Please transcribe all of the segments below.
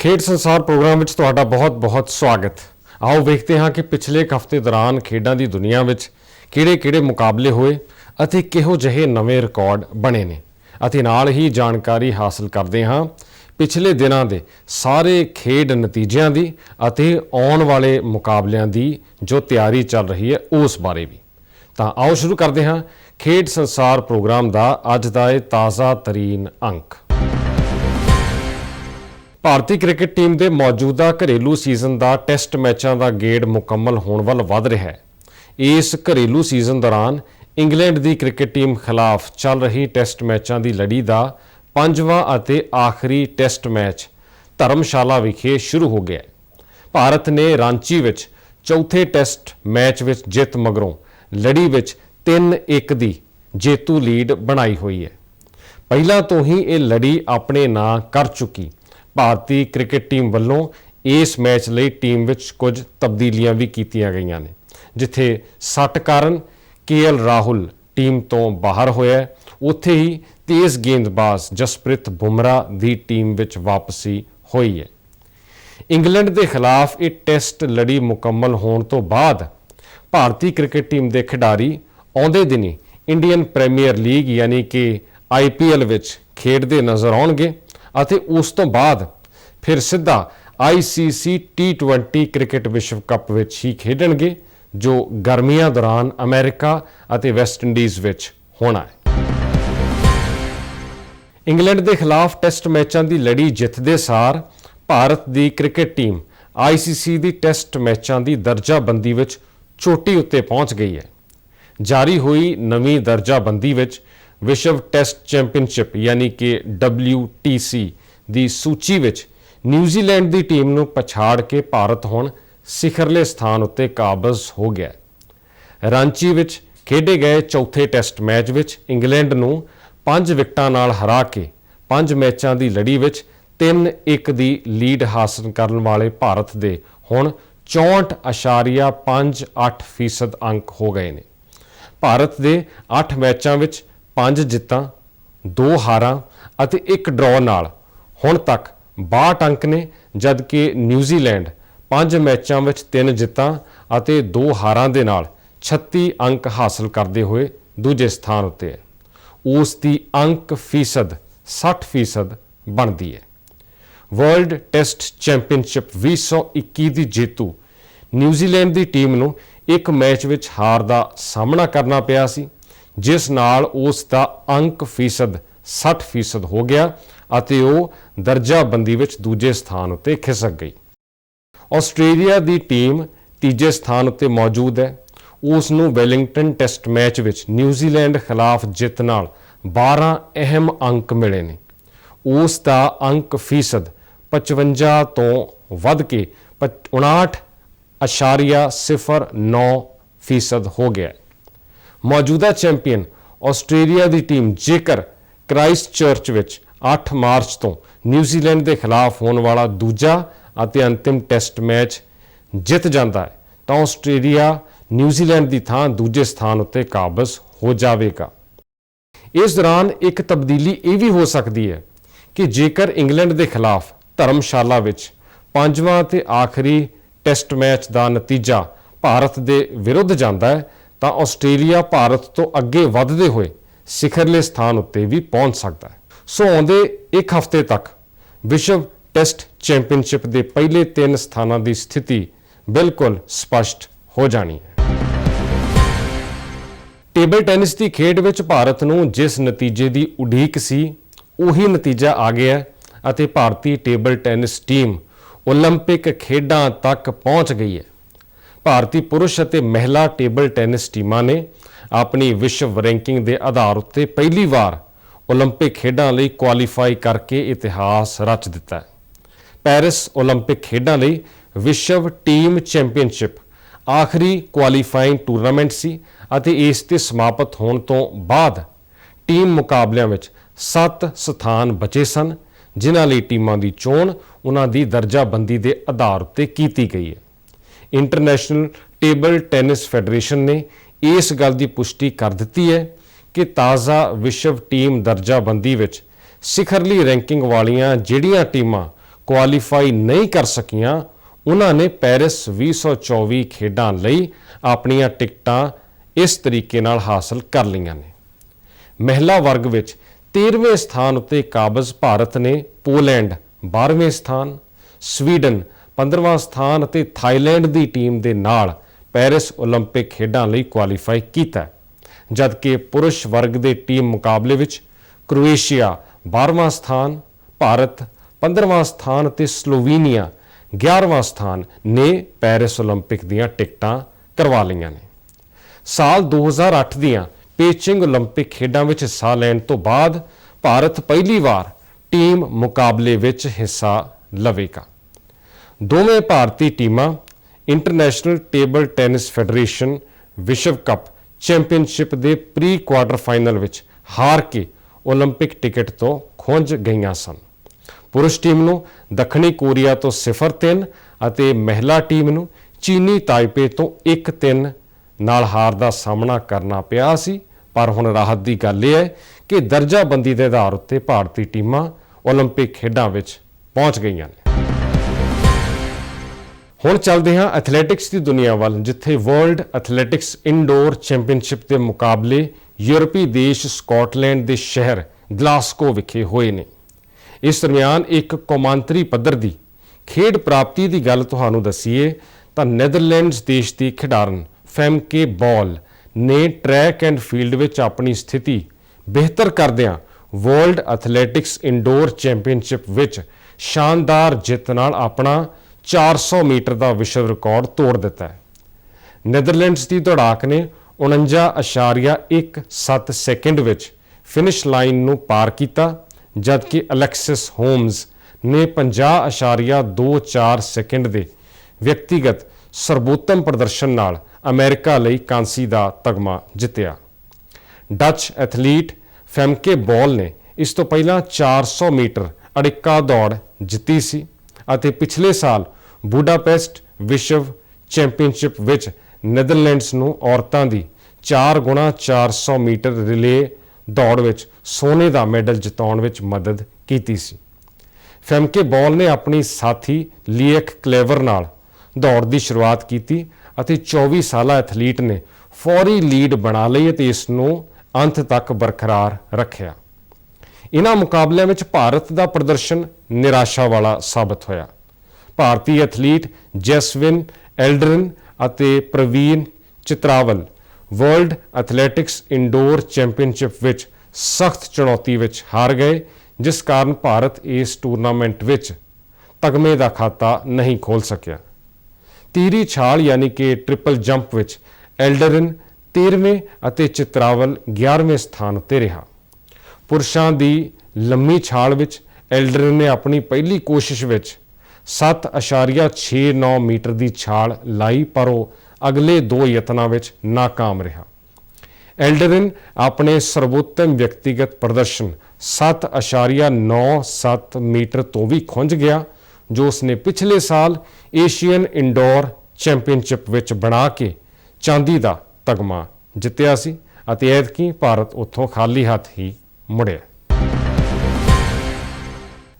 ਖੇਡ ਸੰਸਾਰ ਪ੍ਰੋਗਰਾਮ ਵਿੱਚ ਤੁਹਾਡਾ ਬਹੁਤ-ਬਹੁਤ ਸਵਾਗਤ। ਆਓ ਵੇਖਦੇ ਹਾਂ ਕਿ ਪਿਛਲੇ ਇੱਕ ਹਫ਼ਤੇ ਦੌਰਾਨ ਖੇਡਾਂ ਦੀ ਦੁਨੀਆ ਵਿੱਚ ਕਿਹੜੇ-ਕਿਹੜੇ ਮੁਕਾਬਲੇ ਹੋਏ ਅਤੇ ਕਿਹੋ ਜਿਹੇ ਨਵੇਂ ਰਿਕਾਰਡ ਬਣੇ ਨੇ। ਅਤੇ ਨਾਲ ਹੀ ਜਾਣਕਾਰੀ ਹਾਸਲ ਕਰਦੇ ਹਾਂ ਪਿਛਲੇ ਦਿਨਾਂ ਦੇ ਸਾਰੇ ਖੇਡ ਨਤੀਜਿਆਂ ਦੀ ਅਤੇ ਆਉਣ ਵਾਲੇ ਮੁਕਾਬਲਿਆਂ ਦੀ ਜੋ ਤਿਆਰੀ ਚੱਲ ਰਹੀ ਹੈ ਉਸ ਬਾਰੇ ਵੀ। ਤਾਂ ਆਓ ਸ਼ੁਰੂ ਕਰਦੇ ਹਾਂ ਖੇਡ ਸੰਸਾਰ ਪ੍ਰੋਗਰਾਮ ਦਾ ਅੱਜ ਦਾ ਇਹ ਤਾਜ਼ਾ ਤਰੀਨ ਅੰਕ। ਭਾਰਤੀ ਕ੍ਰਿਕਟ ਟੀਮ ਦੇ ਮੌਜੂਦਾ ਘਰੇਲੂ ਸੀਜ਼ਨ ਦਾ ਟੈਸਟ ਮੈਚਾਂ ਦਾ ਗੇੜ ਮੁਕੰਮਲ ਹੋਣ ਵੱਲ ਵਧ ਰਿਹਾ ਹੈ। ਇਸ ਘਰੇਲੂ ਸੀਜ਼ਨ ਦੌਰਾਨ ਇੰਗਲੈਂਡ ਦੀ ਕ੍ਰਿਕਟ ਟੀਮ ਖਿਲਾਫ ਚੱਲ ਰਹੀ ਟੈਸਟ ਮੈਚਾਂ ਦੀ ਲੜੀ ਦਾ ਪੰਜਵਾਂ ਅਤੇ ਆਖਰੀ ਟੈਸਟ ਮੈਚ ਧਰਮਸ਼ਾਲਾ ਵਿਖੇ ਸ਼ੁਰੂ ਹੋ ਗਿਆ ਹੈ। ਭਾਰਤ ਨੇ ਰਾਂਚੀ ਵਿੱਚ ਚੌਥੇ ਟੈਸਟ ਮੈਚ ਵਿੱਚ ਜਿੱਤ ਮਗਰੋਂ ਲੜੀ ਵਿੱਚ 3-1 ਦੀ ਜੇਤੂ ਲੀਡ ਬਣਾਈ ਹੋਈ ਹੈ। ਪਹਿਲਾਂ ਤੋਂ ਹੀ ਇਹ ਲੜੀ ਆਪਣੇ ਨਾਂ ਕਰ ਚੁੱਕੀ ਭਾਰਤੀ ਕ੍ਰਿਕਟ ਟੀਮ ਵੱਲੋਂ ਇਸ ਮੈਚ ਲਈ ਟੀਮ ਵਿੱਚ ਕੁਝ ਤਬਦੀਲੀਆਂ ਵੀ ਕੀਤੀਆਂ ਗਈਆਂ ਨੇ, ਜਿੱਥੇ ਸੱਟ ਕਾਰਨ ਕੇਐਲ ਰਾਹੁਲ ਟੀਮ ਤੋਂ ਬਾਹਰ ਹੋਇਆ ਉੱਥੇ ਹੀ ਤੇਜ਼ ਗੇਂਦਬਾਜ਼ ਜਸਪ੍ਰੀਤ ਬੁਮਰਾ ਦੀ ਟੀਮ ਵਿੱਚ ਵਾਪਸੀ ਹੋਈ ਹੈ। ਇੰਗਲੈਂਡ ਦੇ ਖਿਲਾਫ ਇਹ ਟੈਸਟ ਲੜੀ ਮੁਕੰਮਲ ਹੋਣ ਤੋਂ ਬਾਅਦ ਭਾਰਤੀ ਕ੍ਰਿਕਟ ਟੀਮ ਦੇ ਖਿਡਾਰੀ ਆਉਂਦੇ ਦਿਨੀ ਇੰਡੀਅਨ ਪ੍ਰੀਮੀਅਰ ਲੀਗ ਯਾਨੀ ਕਿ ਆਈਪੀਐਲ ਵਿੱਚ ਖੇਡਦੇ ਨਜ਼ਰ ਆਉਣਗੇ। ਅਤੇ ਉਸ ਤੋਂ ਬਾਅਦ ਫਿਰ ਸਿੱਧਾ ਆਈਸੀਸੀ T20 ਕ੍ਰਿਕਟ ਵਿਸ਼ਵ ਕੱਪ ਵਿੱਚ ਹੀ ਖੇਡਣਗੇ, ਜੋ ਗਰਮੀਆਂ ਦੌਰਾਨ ਅਮਰੀਕਾ ਅਤੇ ਵੈਸਟ ਇੰਡੀਜ਼ ਵਿੱਚ ਹੋਣਾ ਹੈ। ਇੰਗਲੈਂਡ ਦੇ ਖਿਲਾਫ ਟੈਸਟ ਮੈਚਾਂ ਦੀ ਲੜੀ ਜਿੱਤਦੇ ਸਾਰ ਭਾਰਤ ਦੀ ਕ੍ਰਿਕਟ ਟੀਮ ਆਈਸੀਸੀ ਦੀ ਟੈਸਟ ਮੈਚਾਂ ਦੀ ਦਰਜਾਬੰਦੀ ਵਿੱਚ ਚੋਟੀ ਉੱਤੇ ਪਹੁੰਚ ਗਈ ਹੈ। ਜਾਰੀ ਹੋਈ ਨਵੀਂ ਦਰਜਾਬੰਦੀ ਵਿੱਚ ਵਿਸ਼ਵ ਟੈਸਟ ਚੈਂਪੀਅਨਸ਼ਿਪ, ਯਾਨੀ ਕਿ WTC ਦੀ ਸੂਚੀ ਵਿੱਚ ਨਿਊਜ਼ੀਲੈਂਡ ਦੀ ਟੀਮ ਨੂੰ ਪਛਾੜ ਕੇ ਭਾਰਤ ਹੁਣ ਸਿਖਰਲੇ ਸਥਾਨ ਉੱਤੇ ਕਾਬਜ਼ ਹੋ ਗਿਆ ਰਾਂਚੀ ਵਿੱਚ ਖੇਡੇ ਗਏ ਚੌਥੇ ਟੈਸਟ ਮੈਚ ਵਿੱਚ ਇੰਗਲੈਂਡ ਨੂੰ 5 ਵਿਕਟਾਂ ਨਾਲ ਹਰਾ ਕੇ 5 ਮੈਚਾਂ ਦੀ ਲੜੀ ਵਿੱਚ 3-1 ਦੀ ਲੀਡ ਹਾਸਲ ਕਰਨ ਵਾਲੇ ਭਾਰਤ ਦੇ ਹੁਣ 64.58% ਅੰਕ ਹੋ ਗਏ ਨੇ। ਭਾਰਤ ਦੇ 8 ਮੈਚਾਂ ਵਿੱਚ 5 ਜਿੱਤਾਂ 2 ਹਾਰਾਂ ਅਤੇ 1 ਡਰਾਅ ਨਾਲ। ਹੁਣ ਤੱਕ 62 ਅੰਕ ਨੇ, ਜਦਕਿ ਨਿਊਜ਼ੀਲੈਂਡ 5 ਮੈਚਾਂ ਵਿੱਚ 3 ਜਿੱਤਾਂ ਅਤੇ 2 ਹਾਰਾਂ ਦੇ ਨਾਲ 36 ਅੰਕ ਹਾਸਲ ਕਰਦੇ ਹੋਏ ਦੂਜੇ ਸਥਾਨ ਉੱਤੇ ਹੈ। ਉਸ ਦੀ ਅੰਕ ਫੀਸਦ 60% ਬਣਦੀ ਹੈ। ਵਰਲਡ ਟੈਸਟ ਚੈਂਪੀਅਨਸ਼ਿਪ 2021 ਦੀ ਜੇਤੂ ਨਿਊਜ਼ੀਲੈਂਡ ਦੀ ਟੀਮ ਨੂੰ ਇੱਕ ਮੈਚ ਵਿੱਚ ਹਾਰ ਦਾ ਸਾਹਮਣਾ ਕਰਨਾ ਪਿਆ ਸੀ। ਜਿਸ ਨਾਲ ਉਸ ਦਾ ਅੰਕ ਫੀਸਦ 60% ਹੋ ਗਿਆ ਅਤੇ ਉਹ ਦਰਜਾਬੰਦੀ ਵਿੱਚ ਦੂਜੇ ਸਥਾਨ ਉੱਤੇ ਖਿਸਕ ਗਈ। ਆਸਟ੍ਰੇਲੀਆ ਦੀ ਟੀਮ ਤੀਜੇ ਸਥਾਨ ਉੱਤੇ ਮੌਜੂਦ ਹੈ। ਉਸ ਨੂੰ ਵੈਲਿੰਗਟਨ ਟੈਸਟ ਮੈਚ ਵਿੱਚ ਨਿਊਜ਼ੀਲੈਂਡ ਖਿਲਾਫ ਜਿੱਤ ਨਾਲ 12 ਅਹਿਮ ਅੰਕ ਮਿਲੇ ਨੇ। ਉਸ ਦਾ ਅੰਕ ਫੀਸਦ 55 ਤੋਂ ਵੱਧ ਕੇ 59.09 ਫੀਸਦ ਹੋ ਗਿਆ। ਮੌਜੂਦਾ ਚੈਂਪੀਅਨ ਆਸਟ੍ਰੇਲੀਆ ਦੀ ਟੀਮ ਜੇਕਰ ਕ੍ਰਾਈਸਟ ਚਰਚ ਵਿੱਚ 8 ਮਾਰਚ ਤੋਂ ਨਿਊਜ਼ੀਲੈਂਡ ਦੇ ਖਿਲਾਫ ਹੋਣ ਵਾਲਾ ਦੂਜਾ ਅਤੇ ਅੰਤਿਮ ਟੈਸਟ ਮੈਚ ਜਿੱਤ ਜਾਂਦਾ ਹੈ, ਤਾਂ ਆਸਟ੍ਰੇਲੀਆ ਨਿਊਜ਼ੀਲੈਂਡ ਦੀ ਥਾਂ ਦੂਜੇ ਸਥਾਨ ਉੱਤੇ ਕਾਬਜ਼ ਹੋ ਜਾਵੇਗਾ। ਇਸ ਦੌਰਾਨ ਇੱਕ ਤਬਦੀਲੀ ਇਹ ਵੀ ਹੋ ਸਕਦੀ ਹੈ ਕਿ ਜੇਕਰ ਇੰਗਲੈਂਡ ਦੇ ਖਿਲਾਫ ਧਰਮਸ਼ਾਲਾ ਵਿੱਚ ਪੰਜਵਾਂ ਤੇ ਆਖਰੀ ਟੈਸਟ ਮੈਚ ਦਾ ਨਤੀਜਾ ਭਾਰਤ ਦੇ ਵਿਰੁੱਧ ਜਾਂਦਾ ਹੈ ਤਾਂ ਆਸਟ੍ਰੇਲੀਆ ਭਾਰਤ ਤੋਂ ਅੱਗੇ ਵਧਦੇ ਹੋਏ ਸਿਖਰਲੇ ਸਥਾਨ ਉੱਤੇ ਵੀ ਪਹੁੰਚ ਸਕਦਾ ਹੈ ਸੋ ਆਉਂਦੇ ਇੱਕ ਹਫ਼ਤੇ ਤੱਕ ਵਿਸ਼ਵ ਟੈਸਟ ਚੈਂਪੀਅਨਸ਼ਿਪ ਦੇ ਪਹਿਲੇ ਤਿੰਨ ਸਥਾਨਾਂ ਦੀ ਸਥਿਤੀ ਬਿਲਕੁਲ ਸਪਸ਼ਟ ਹੋ ਜਾਣੀ ਹੈ ਟੇਬਲ ਟੈਨਿਸ ਦੀ ਖੇਡ ਵਿੱਚ ਭਾਰਤ ਨੂੰ ਜਿਸ ਨਤੀਜੇ ਦੀ ਉਡੀਕ ਸੀ ਉਹੀ ਨਤੀਜਾ ਆ ਗਿਆ ਹੈ ਅਤੇ ਭਾਰਤੀ ਟੇਬਲ ਟੈਨਿਸ ਟੀਮ 올림픽 ਖੇਡਾਂ ਤੱਕ ਪਹੁੰਚ ਗਈ ਹੈ ਭਾਰਤੀ ਪੁਰਸ਼ ਅਤੇ ਮਹਿਲਾ ਟੇਬਲ ਟੈਨਿਸ ਟੀਮਾਂ ਨੇ ਆਪਣੀ ਵਿਸ਼ਵ ਰੈਂਕਿੰਗ ਦੇ ਆਧਾਰ ਉੱਤੇ ਪਹਿਲੀ ਵਾਰ 올림픽 ਖੇਡਾਂ ਲਈ ਕੁਆਲੀਫਾਈ ਕਰਕੇ ਇਤਿਹਾਸ ਰਚ ਦਿੱਤਾ ਹੈ ਪੈਰਿਸ 올림픽 ਖੇਡਾਂ ਲਈ ਵਿਸ਼ਵ ਟੀਮ ਚੈਂਪੀਅਨਸ਼ਿਪ ਆਖਰੀ ਕੁਆਲੀਫਾਈਂਗ ਟੂਰਨਾਮੈਂਟ ਸੀ ਅਤੇ ਇਸ ਤੇ ਸਮਾਪਤ ਹੋਣ ਤੋਂ ਬਾਅਦ ਟੀਮ ਮੁਕਾਬਲਿਆਂ ਵਿੱਚ 7 ਸਥਾਨ ਬਚੇ ਸਨ ਜਿਨ੍ਹਾਂ ਲਈ ਟੀਮਾਂ ਦੀ ਚੋਣ ਉਹਨਾਂ ਦੀ ਦਰਜਾਬੰਦੀ ਦੇ ਆਧਾਰ ਉੱਤੇ ਕੀਤੀ ਗਈ ਹੈ ਇੰਟਰਨੈਸ਼ਨਲ ਟੇਬਲ ਟੈਨਿਸ ਫੈਡਰੇਸ਼ਨ ਨੇ ਇਸ ਗੱਲ ਦੀ ਪੁਸ਼ਟੀ ਕਰ ਦਿੱਤੀ ਹੈ ਕਿ ਤਾਜ਼ਾ ਵਿਸ਼ਵ ਟੀਮ ਦਰਜਾਬੰਦੀ ਵਿੱਚ ਸਿਖਰਲੀ ਰੈਂਕਿੰਗ ਵਾਲੀਆਂ ਜਿਹੜੀਆਂ ਟੀਮਾਂ ਕੁਆਲੀਫਾਈ ਨਹੀਂ ਕਰ ਸਕੀਆਂ, ਉਹਨਾਂ ਨੇ ਪੈਰਿਸ 2024 ਖੇਡਾਂ ਲਈ ਆਪਣੀਆਂ ਟਿਕਟਾਂ ਇਸ ਤਰੀਕੇ ਨਾਲ ਹਾਸਲ ਕਰ ਲਈਆਂ ਨੇ। ਮਹਿਲਾ ਵਰਗ ਵਿੱਚ 13ਵੇਂ ਸਥਾਨ ਉੱਤੇ ਕਾਬਜ਼ ਭਾਰਤ ਨੇ ਪੋਲੈਂਡ 12ਵੇਂ ਸਥਾਨ, ਸਵੀਡਨ 15ਵਾਂ ਸਥਾਨ ਅਤੇ ਥਾਈਲੈਂਡ ਦੀ ਟੀਮ ਦੇ ਨਾਲ ਪੈਰਿਸ 올림픽 ਖੇਡਾਂ ਲਈ ਕੁਆਲੀਫਾਈ ਕੀਤਾ ਹੈ। ਜਦਕਿ ਪੁਰਸ਼ ਵਰਗ ਦੇ ਟੀਮ ਮੁਕਾਬਲੇ ਵਿੱਚ ਕ੍ਰੋਏਸ਼ੀਆ 12ਵਾਂ ਸਥਾਨ ਭਾਰਤ 15ਵਾਂ ਸਥਾਨ ਅਤੇ ਸਲੋਵੀਨੀਆ 11ਵਾਂ ਸਥਾਨ ਨੇ ਪੈਰਿਸ 올림픽 ਦੀਆਂ ਟਿਕਟਾਂ ਕਰਵਾ ਲਈਆਂ ਨੇ ਸਾਲ 2008 ਦੀਆਂ ਪੇਚਿੰਗ 올림픽 ਖੇਡਾਂ ਵਿੱਚ ਹਿੱਸਾ ਲੈਣ ਤੋਂ ਬਾਅਦ ਭਾਰਤ ਪਹਿਲੀ ਵਾਰ ਟੀਮ ਮੁਕਾਬਲੇ ਵਿੱਚ ਹਿੱਸਾ ਲਵੇਗਾ ਦੋਵੇਂ ਭਾਰਤੀ ਟੀਮਾਂ ਇੰਟਰਨੈਸ਼ਨਲ ਟੇਬਲ ਟੈਨਿਸ ਫੈਡਰੇਸ਼ਨ ਵਿਸ਼ਵ ਕੱਪ ਚੈਂਪੀਅਨਸ਼ਿਪ ਦੇ ਪ੍ਰੀ ਕੁਆਰਟਰ ਫਾਈਨਲ ਵਿੱਚ ਹਾਰ ਕੇ 올림픽 ਟਿਕਟ ਤੋਂ ਖੁੰਝ ਗਈਆਂ ਸਨ ਪੁਰਸ਼ ਟੀਮ ਨੂੰ ਦੱਖਣੀ ਕੋਰੀਆ ਤੋਂ 0-3 ਅਤੇ ਮਹਿਲਾ ਟੀਮ ਨੂੰ ਚੀਨੀ ਤਾਈਪੇ ਤੋਂ 1-3 ਨਾਲ ਹਾਰ ਦਾ ਸਾਹਮਣਾ ਕਰਨਾ ਪਿਆ ਸੀ ਪਰ ਹੁਣ ਰਾਹਤ ਦੀ ਗੱਲ ਇਹ ਹੈ ਕਿ ਦਰਜਾਬੰਦੀ ਦੇ ਆਧਾਰ ਉੱਤੇ ਭਾਰਤੀ ਟੀਮਾਂ 올림픽 ਖੇਡਾਂ ਵਿੱਚ ਪਹੁੰਚ ਗਈਆਂ ਨੇ ਹੁਣ ਚੱਲਦੇ ਹਾਂ ਐਥਲੈਟਿਕਸ ਦੀ ਦੁਨੀਆ ਵੱਲ, ਜਿੱਥੇ ਵਰਲਡ ਐਥਲੈਟਿਕਸ ਇਨਡੋਰ ਚੈਂਪੀਅਨਸ਼ਿਪ ਦੇ ਮੁਕਾਬਲੇ ਯੂਰਪੀ ਦੇਸ਼ ਸਕਾਟਲੈਂਡ ਦੇ ਸ਼ਹਿਰ ਗਲਾਸਕੋ ਵਿਖੇ ਹੋਏ ਨੇ। ਇਸ ਦਰਮਿਆਨ ਇੱਕ ਕੌਮਾਂਤਰੀ ਪੱਧਰ ਦੀ ਖੇਡ ਪ੍ਰਾਪਤੀ ਦੀ ਗੱਲ ਤੁਹਾਨੂੰ ਦਸੀਏ, ਤਾਂ ਨੈਦਰਲੈਂਡਸ ਦੇਸ਼ ਦੀ ਖਿਡਾਰਨ ਫੈਮਕੇ ਬॉल ਨੇ ਟਰੈਕ ਐਂਡ ਫੀਲਡ ਵਿੱਚ ਆਪਣੀ ਸਥਿਤੀ ਬਿਹਤਰ ਕਰਦਿਆਂ ਵਰਲਡ ਐਥਲੈਟਿਕਸ ਇਨਡੋਰ ਚੈਂਪੀਅਨਸ਼ਿਪ ਵਿੱਚ ਸ਼ਾਨਦਾਰ ਜਿੱਤ ਨਾਲ ਆਪਣਾ 400 ਮੀਟਰ ਦਾ ਵਿਸ਼ਵ ਰਿਕਾਰਡ ਤੋੜ ਦਿੱਤਾ ਹੈ। ਨੈਦਰਲੈਂਡਸ ਦੀ ਦੌੜਾਕ ਨੇ 49.17 ਸੈਕਿੰਡ ਵਿੱਚ ਫਿਨਿਸ਼ ਲਾਈਨ ਨੂੰ ਪਾਰ ਕੀਤਾ, ਜਦਕਿ ਅਲੈਕਸਿਸ ਹੋਮਸ ਨੇ 50.24 ਸੈਕਿੰਡ ਦੇ ਵਿਅਕਤੀਗਤ ਸਰਬੋਤਮ ਪ੍ਰਦਰਸ਼ਨ ਨਾਲ ਅਮਰੀਕਾ ਲਈ ਕਾਂਸੀ ਦਾ ਤਗਮਾ ਜਿੱਤਿਆ। ਡੱਚ ਐਥਲੀਟ ਫੈਮਕੇ ਬੋਲ ਨੇ ਇਸ ਤੋਂ ਪਹਿਲਾਂ 400 ਮੀਟਰ ਅੜਿੱਕਾ ਦੌੜ ਜਿੱਤੀ ਸੀ ਅਤੇ ਪਿਛਲੇ ਸਾਲ ਬੂਡਾਪੈਸਟ ਵਿਸ਼ਵ ਚੈਂਪੀਅਨਸ਼ਿਪ ਵਿੱਚ ਨੈਦਰਲੈਂਡਸ ਨੂੰ ਔਰਤਾਂ ਦੀ 4 ਗੁਣਾ 400 ਮੀਟਰ ਰਿਲੇ ਦੌੜ ਵਿੱਚ ਸੋਨੇ ਦਾ ਮੈਡਲ ਜਿਤਾਉਣ ਵਿੱਚ ਮਦਦ ਕੀਤੀ ਸੀ। ਫੈਮਕੇ ਬॉल ਨੇ ਆਪਣੀ ਸਾਥੀ ਲੀਐਕ ਕਲੇਵਰ ਨਾਲ ਦੌੜ ਦੀ ਸ਼ੁਰੂਆਤ ਕੀਤੀ ਅਤੇ 24 ਸਾਲਾ ਐਥਲੀਟ ਨੇ ਫੌਰੀ ਲੀਡ ਬਣਾ ਲਈ ਅਤੇ ਇਸ ਨੂੰ ਅੰਤ ਤੱਕ ਬਰਕਰਾਰ ਰੱਖਿਆ। ਇਹਨਾਂ ਮੁਕਾਬਲਿਆਂ ਵਿੱਚ ਭਾਰਤ ਦਾ ਪ੍ਰਦਰਸ਼ਨ ਨਿਰਾਸ਼ਾ ਵਾਲਾ ਸਾਬਤ ਹੋਇਆ। ਭਾਰਤੀ ਐਥਲੀਟ ਜੈਸਵਿਨ ਐਲਡਰਨ ਅਤੇ Praveen Chithravel, world athletics indoor championship ਵਿੱਚ ਸਖਤ ਚੁਣੌਤੀ ਵਿੱਚ ਹਾਰ ਗਏ, ਜਿਸ ਕਾਰਨ ਭਾਰਤ ਇਸ ਟੂਰਨਾਮੈਂਟ ਵਿੱਚ ਤਗਮੇ ਦਾ ਖਾਤਾ ਨਹੀਂ ਖੋਲ ਸਕਿਆ। ਤੀਰੀ ਛਾਲ ਯਾਨੀ ਕਿ ਟ੍ਰਿਪਲ ਜੰਪ ਵਿੱਚ ਐਲਡਰਨ 13ਵੇਂ ਅਤੇ ਚਿਤਰਾਵਲ 11ਵੇਂ ਸਥਾਨ 'ਤੇ ਰਿਹਾ। ਪੁਰਸ਼ਾਂ ਦੀ ਲੰਮੀ ਛਾਲ ਵਿੱਚ ਐਲਡਰਨ ਨੇ ਆਪਣੀ ਪਹਿਲੀ ਕੋਸ਼ਿਸ਼ ਵਿੱਚ 7.69 ਮੀਟਰ ਦੀ ਛਾਲ ਲਾਈ, ਪਰ ਉਹ ਅਗਲੇ ਦੋ ਯਤਨਾਂ ਵਿੱਚ ناکਾਮ ਰਿਹਾ। ਐਲਡਰਿਨ ਆਪਣੇ ਸਰਵੋਤਮ ਵਿਅਕਤੀਗਤ ਪ੍ਰਦਰਸ਼ਨ 7.97 ਮੀਟਰ ਤੋਂ ਵੀ ਖੁੰਝ ਗਿਆ, ਜੋ ਉਸਨੇ ਪਿਛਲੇ ਸਾਲ ਏਸ਼ੀਅਨ ਇਨਡੋਰ ਚੈਂਪੀਅਨਸ਼ਿਪ ਵਿੱਚ ਬਣਾ ਕੇ ਚਾਂਦੀ ਦਾ ਤਗਮਾ ਜਿੱਤਿਆ ਸੀ ਅਤੇ ਐਤਕੀ ਭਾਰਤ ਉੱਥੋਂ ਖਾਲੀ ਹੱਥ ਹੀ ਮੁੜਿਆ।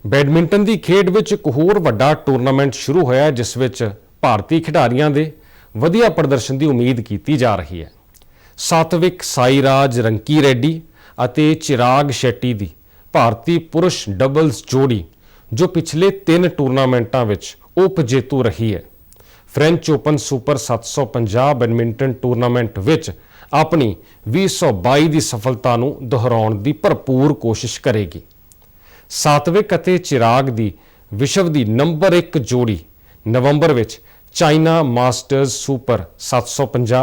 ਬੈਡਮਿੰਟਨ ਦੀ ਖੇਡ ਵਿੱਚ ਇੱਕ ਹੋਰ ਵੱਡਾ ਟੂਰਨਾਮੈਂਟ ਸ਼ੁਰੂ ਹੋਇਆ ਹੈ, ਜਿਸ ਵਿੱਚ ਭਾਰਤੀ ਖਿਡਾਰੀਆਂ ਦੇ ਵਧੀਆ ਪ੍ਰਦਰਸ਼ਨ ਦੀ ਉਮੀਦ ਕੀਤੀ ਜਾ ਰਹੀ ਹੈ। ਸਾਤਵਿਕ ਸਾਈਰਾਜ ਰੰਕੀ ਰੈਡੀ ਅਤੇ ਚਿਰਾਗ ਸ਼ੈਟੀ ਦੀ ਭਾਰਤੀ ਪੁਰਸ਼ ਡਬਲਸ ਜੋੜੀ ਜੋ ਪਿਛਲੇ ਤਿੰਨ ਟੂਰਨਾਮੈਂਟਾਂ ਵਿੱਚ ਉਪ ਜੇਤੂ ਰਹੀ ਹੈ। French Open super 750 badminton tournament ਵਿੱਚ ਆਪਣੀ 2022 ਦੀ ਸਫਲਤਾ ਨੂੰ ਦੁਹਰਾਉਣ ਦੀ ਭਰਪੂਰ ਕੋਸ਼ਿਸ਼ ਕਰੇਗੀ। ਸਾਤਵਿਕ ਅਤੇ ਚਿਰਾਗ ਦੀ ਵਿਸ਼ਵ ਦੀ ਨੰਬਰ 1 ਜੋੜੀ ਨਵੰਬਰ ਵਿੱਚ China Masters super 750